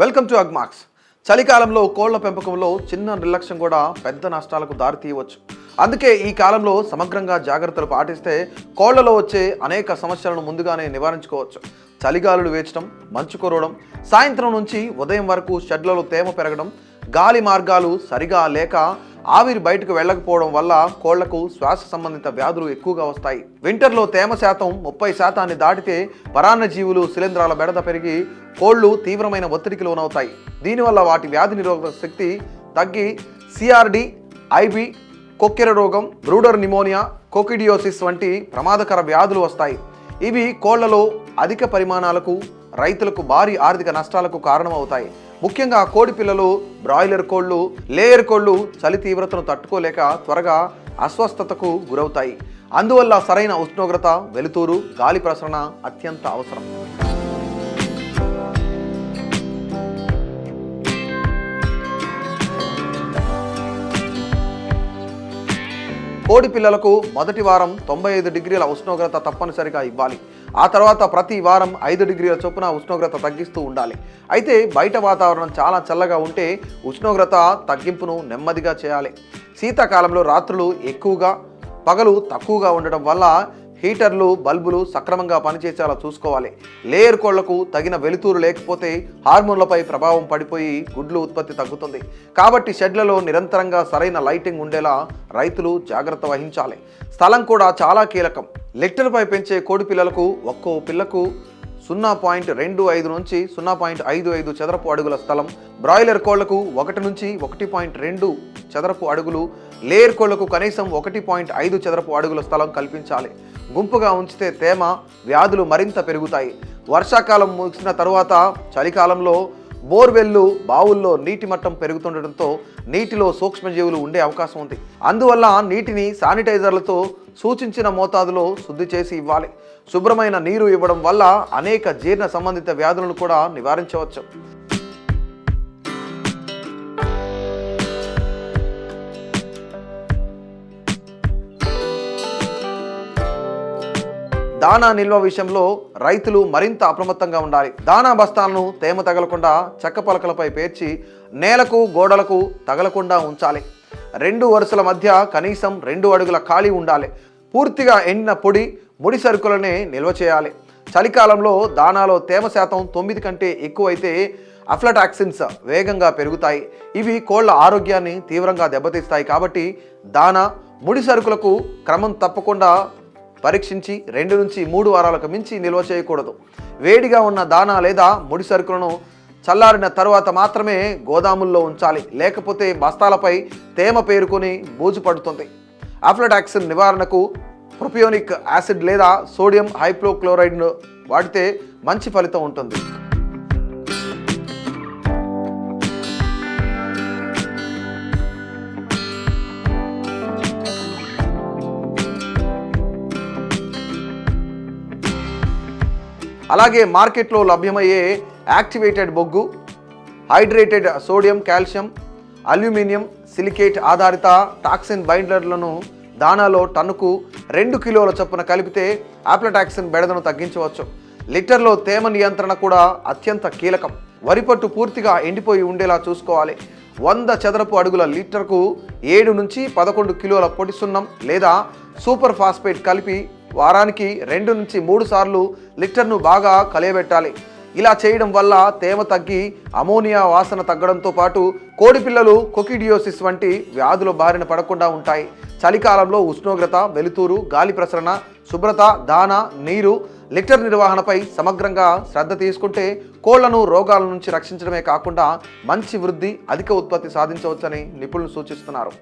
Welcome to Agmax. చలికాలంలో కోళ్ళ పెంపకంలో చిన్న నిర్లక్ష్యం కూడా పెద్ద నష్టాలకు దారితీయవచ్చు అందుకే ఈ కాలంలో సమగ్రంగా జాగ్రత్తలు పాటిస్తే కోళ్ళలో వచ్చే అనేక సమస్యలను ముందుగానే నివారించుకోవచ్చు. చలిగాలులు వేచడం మంచు కురవడం సాయంత్రం నుంచి ఉదయం వరకు షెడ్లలో తేమ పెరగడం గాలి మార్గాలు సరిగా లేక ఆవిరి బయటకు వెళ్ళకపోవడం వల్ల కోళ్ళకు శ్వాస సంబంధిత వ్యాధులు ఎక్కువగా వస్తాయి. వింటర్లో తేమ శాతం ముప్పై శాతాన్ని దాటితే పరాన్న జీవులు శిలీంధ్రాల బెడద పెరిగి కోళ్ళు తీవ్రమైన ఒత్తిడికి లోనవుతాయి. దీనివల్ల వాటి వ్యాధి నిరోధక శక్తి తగ్గి సిఆర్డి ఐబి కొక్కెర రోగం బ్రూడర్ నిమోనియా కోకిడియోసిస్ వంటి ప్రమాదకర వ్యాధులు వస్తాయి. ఇవి కోళ్ళలో అధిక పరిమాణాలకు రైతులకు భారీ ఆర్థిక నష్టాలకు కారణమవుతాయి. ముఖ్యంగా కోడి పిల్లలు బ్రాయిలర్ కోళ్ళు లేయర్ కోళ్ళు చలి తీవ్రతను తట్టుకోలేక త్వరగా అస్వస్థతకు గురవుతాయి. అందువల్ల సరైన ఉష్ణోగ్రత వెలుతురు గాలి ప్రసరణ అత్యంత అవసరం. కోడి పిల్లలకు మొదటి వారం తొంభై ఐదు డిగ్రీల ఉష్ణోగ్రత తప్పనిసరిగా ఇవ్వాలి. ఆ తర్వాత ప్రతి వారం ఐదు డిగ్రీల చొప్పున ఉష్ణోగ్రత తగ్గిస్తూ ఉండాలి. అయితే బయట వాతావరణం చాలా చల్లగా ఉంటే ఉష్ణోగ్రత తగ్గింపును నెమ్మదిగా చేయాలి. శీతాకాలంలో రాత్రులు ఎక్కువగా పగలు తక్కువగా ఉండడం వల్ల హీటర్లు బల్బులు సక్రమంగా పనిచేసేలా చూసుకోవాలి. లేయర్ కోళ్ళకు తగిన వెలుతురు లేకపోతే హార్మోన్లపై ప్రభావం పడిపోయి గుడ్లు ఉత్పత్తి తగ్గుతుంది. కాబట్టి షెడ్లలో నిరంతరంగా సరైన లైటింగ్ ఉండేలా రైతులు జాగ్రత్త వహించాలి. స్థలం కూడా చాలా కీలకం. లెక్టర్పై పెంచే కోడి పిల్లలకు ఒక్కో పిల్లకు సున్నా పాయింట్ రెండు ఐదు నుంచి సున్నా పాయింట్ ఐదు ఐదు చదరపు అడుగుల స్థలం. బ్రాయిలర్ కోళ్ళకు ఒకటి నుంచి ఒకటి పాయింట్ రెండు చదరపు అడుగులు. లేయర్ కోళ్ళకు కనీసం ఒకటి పాయింట్ ఐదు చదరపు అడుగుల స్థలం కల్పించాలి. గుంపుగా ఉంచితే తేమ వ్యాధులు మరింత పెరుగుతాయి. వర్షాకాలం ముగిసిన తరువాత చలికాలంలో బోర్వెల్లు బావుల్లో నీటి మట్టం పెరుగుతుండటంతో నీటిలో సూక్ష్మజీవులు ఉండే అవకాశం ఉంది. అందువల్ల నీటిని శానిటైజర్లతో సూచించిన మోతాదులో శుద్ధి చేసి ఇవ్వాలి. శుభ్రమైన నీరు ఇవ్వడం వల్ల అనేక జీర్ణ సంబంధిత వ్యాధులను కూడా నివారించవచ్చు. దానా నిల్వ విషయంలో రైతులు మరింత అప్రమత్తంగా ఉండాలి. దానా బస్తాలను తేమ తగలకుండా చెక్క పలకలపై పేర్చి నేలకు గోడలకు తగలకుండా ఉంచాలి. రెండు వరుసల మధ్య కనీసం రెండు అడుగుల ఖాళీ ఉండాలి. పూర్తిగా ఎండిన పొడి ముడి సరుకులనే నిల్వ చేయాలి. చలికాలంలో దానాలో తేమ శాతం తొమ్మిది కంటే ఎక్కువైతే అఫ్లటాక్సిన్స్ వేగంగా పెరుగుతాయి. ఇవి కోళ్ళ ఆరోగ్యాన్ని తీవ్రంగా దెబ్బతీస్తాయి కాబట్టి దానా ముడి సరుకులకు క్రమం తప్పకుండా పరీక్షించి రెండు నుంచి మూడు వారాలకు మించి నిల్వ చేయకూడదు. వేడిగా ఉన్న దానా లేదా ముడి సరుకులను చల్లారిన తరువాత మాత్రమే గోదాముల్లో ఉంచాలి. లేకపోతే బస్తాలపై తేమ పేరుకొని బూజు పడుతుంది. ఆఫ్లటాక్సిన్ నివారణకు ప్రొపియోనిక్ యాసిడ్ లేదా సోడియం హైప్లోక్లోరైడ్ను వాడితే మంచి ఫలితం ఉంటుంది. అలాగే మార్కెట్లో లభ్యమయ్యే యాక్టివేటెడ్ బొగ్గు hydrated sodium calcium aluminium silicate ఆధారిత టాక్సిన్ బైండర్లను దానాలో టన్నుకు రెండు కిలోల చొప్పున కలిపితే ఆప్లటాక్సిన్ బెడదను తగ్గించవచ్చు. లిటర్లో తేమ నియంత్రణ కూడా అత్యంత కీలకం. వరిపట్టు పూర్తిగా ఎండిపోయి ఉండేలా చూసుకోవాలి. వంద చదరపు అడుగుల లీటర్కు ఏడు నుంచి పదకొండు కిలోల పొడి సున్నం లేదా సూపర్ ఫాస్ఫేట్ కలిపి వారానికి రెండు నుంచి మూడు సార్లు లిటర్ను బాగా కలియబెట్టాలి. ఇలా చేయడం వల్ల తేమ తగ్గి అమోనియా వాసన తగ్గడంతో పాటు కోడిపిల్లలు కొకిడియోసిస్ వంటి వ్యాధుల బారిన పడకుండా ఉంటాయి. చలికాలంలో ఉష్ణోగ్రత వెలుతురు గాలి ప్రసరణ శుభ్రత దాన నీరు లిటర్ నిర్వహణపై సమగ్రంగా శ్రద్ధ తీసుకుంటే కోళ్ళను రోగాల నుంచి రక్షించడమే కాకుండా మంచి వృద్ధి అధిక ఉత్పత్తి సాధించవచ్చని నిపుణులు సూచిస్తున్నారు.